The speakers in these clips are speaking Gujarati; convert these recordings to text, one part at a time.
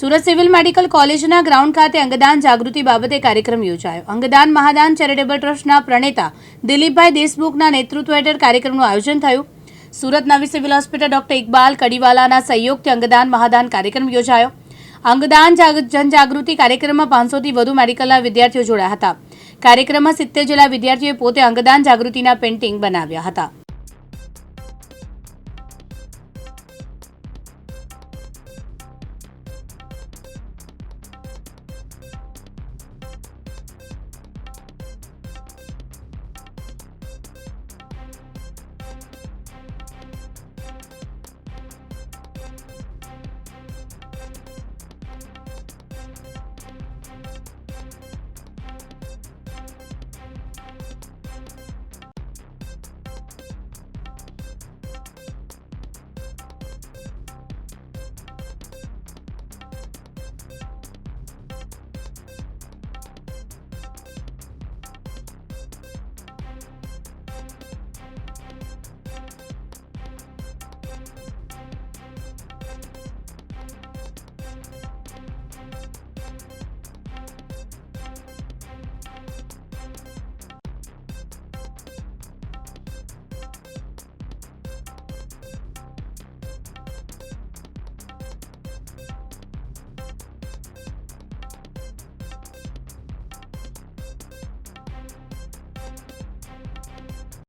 સુરત સિવિલ મેડિકલ કોલેજના ગ્રાઉન્ડ ખાતે અંગદાન જાગૃતિ બાબતે કાર્યક્રમ યોજાયો. અંગદાન મહાદાન ચેરિટેબલ ટ્રસ્ટના પ્રણેતા દિલીપભાઈ દેશમુખના નેતૃત્વ હેઠળ કાર્યક્રમનું આયોજન થયું. સુરત નવી સિવિલ હોસ્પિટલ ડોક્ટર ઇકબાલ કડીવાલાના સહયોગથી અંગદાન મહાદાન કાર્યક્રમ યોજાયો. અંગદાન જનજાગૃતિ કાર્યક્રમમાં પાંચસોથી વધુ મેડિકલના વિદ્યાર્થીઓ જોડાયા હતા. કાર્યક્રમમાં સિત્તેર જેટલા વિદ્યાર્થીઓએ પોતે અંગદાન જાગૃતિના પેઇન્ટિંગ બનાવ્યા હતા.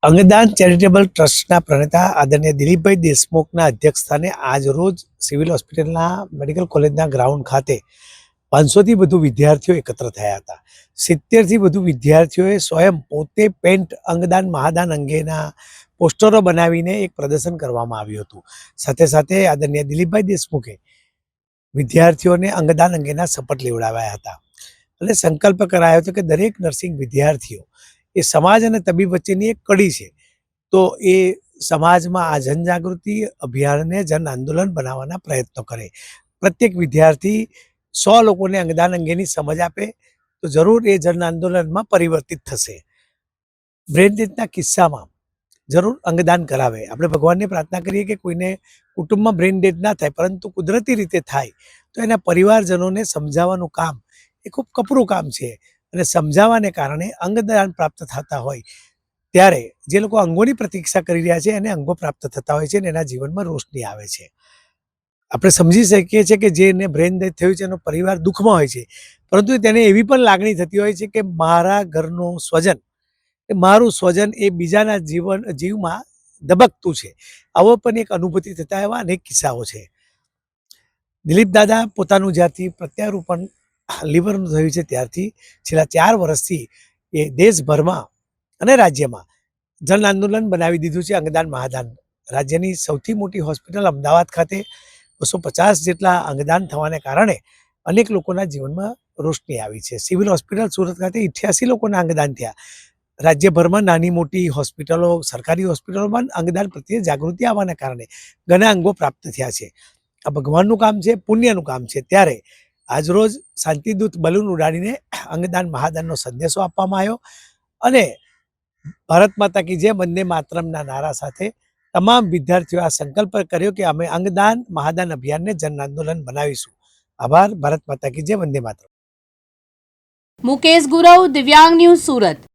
અંગદાન ચેરિટેબલ ટ્રસ્ટના પ્રણેતા આદરણીય દિલીપભાઈ દેશમુખના અધ્યક્ષસ્થાને આજ રોજ સિવિલ હોસ્પિટલના મેડિકલ કોલેજના ગ્રાઉન્ડ ખાતે પાંચસોથી વધુ વિદ્યાર્થીઓ એકત્ર થયા હતા. સિત્તેરથી વધુ વિદ્યાર્થીઓએ સ્વયં પોતે પેન્ટ અંગદાન મહાદાન અંગેના પોસ્ટરો બનાવીને એક પ્રદર્શન કરવામાં આવ્યું હતું. સાથે સાથે આદરણીય દિલીપભાઈ દેશમુખે વિદ્યાર્થીઓને અંગદાન અંગેના શપથ લેવડાવ્યા હતા. અને સંકલ્પ કરાયો હતો કે દરેક નર્સિંગ વિદ્યાર્થીઓ એ સમાજ અને તબીબ વચ્ચેની એક કડી છે. તો એ સમાજમાં આ જનજાગૃતિ અભિયાનને જન આંદોલન બનાવવાના પ્રયત્નો કરે. પ્રત્યેક વિદ્યાર્થી સો લોકોને અંગદાન અંગેની સમજ આપે, તો જરૂર એ જન આંદોલનમાં પરિવર્તિત થશે. બ્રેનડેથના કિસ્સામાં જરૂર અંગદાન કરાવે. આપણે ભગવાનને પ્રાર્થના કરીએ કે કોઈને કુટુંબમાં બ્રેન ડેથ ના થાય, પરંતુ કુદરતી રીતે થાય, તો એના પરિવારજનોને સમજાવવાનું કામ એ ખૂબ કપરું કામ છે. અને સમજાવવાને કારણે અંગદાન પ્રાપ્ત થતા હોય. ત્યારે જે લોકો અંગોની પ્રતીક્ષા કરી રહ્યા છે, એને અંગો પ્રાપ્ત થતા હોય છે અને એના જીવનમાં રોશની આવે છે. આપણે સમજી શકીએ છીએ કે જેને બ્રેન ડેથ થયું છે, એનો પરિવાર દુઃખમાં હોય છે, પરંતુ તેને એવી પણ લાગણી થતી હોય છે કે મારા ઘરનું સ્વજન મારું સ્વજન એ બીજાના જીવન, જીવમાં ધબકતું છે. આવો પણ એક અનુભૂતિ થતા એવા અનેક કિસ્સાઓ છે. દિલીપ દાદા પોતાનું જ્યાંથી પ્રત્યારોપણ લીવરનું થયું છે ત્યારથી છેલ્લા ચાર વર્ષથી એ દેશભરમાં અને રાજ્યમાં જન આંદોલન બનાવી દીધું છે અંગદાન મહાદાન. રાજ્યની સૌથી મોટી હોસ્પિટલ અમદાવાદ ખાતે બસો પચાસ જેટલા અંગદાન થવાને કારણે અનેક લોકોના જીવનમાં રોશની આવી છે. સિવિલ હોસ્પિટલ સુરત ખાતે ઇઠ્યાસી લોકોના અંગદાન થયા. રાજ્યભરમાં નાની મોટી હોસ્પિટલો, સરકારી હોસ્પિટલોમાં અંગદાન પ્રત્યે જાગૃતિ આવવાના કારણે ઘણા અંગો પ્રાપ્ત થયા છે. આ ભગવાનનું કામ છે, પુણ્યનું કામ છે. ત્યારે આજરોજ શાંતિદૂત બલૂન ઉડાડીને અંગદાન મહાદાનનો સંદેશો આપવામાં આવ્યો અને ભારત માતા કી જય વંદે માતરમના નારા સાથે તમામ વિદ્યાર્થીઓ આ સંકલ્પ કર્યો કે અમે અંગદાન મહાદાન અભિયાનને જન આંદોલન બનાવીશું. આભાર, ભારત માતા કી જય વંદે માતરમ. મુકેશ ગુરવ, દિવ્યાંગ ન્યૂઝ સુરત.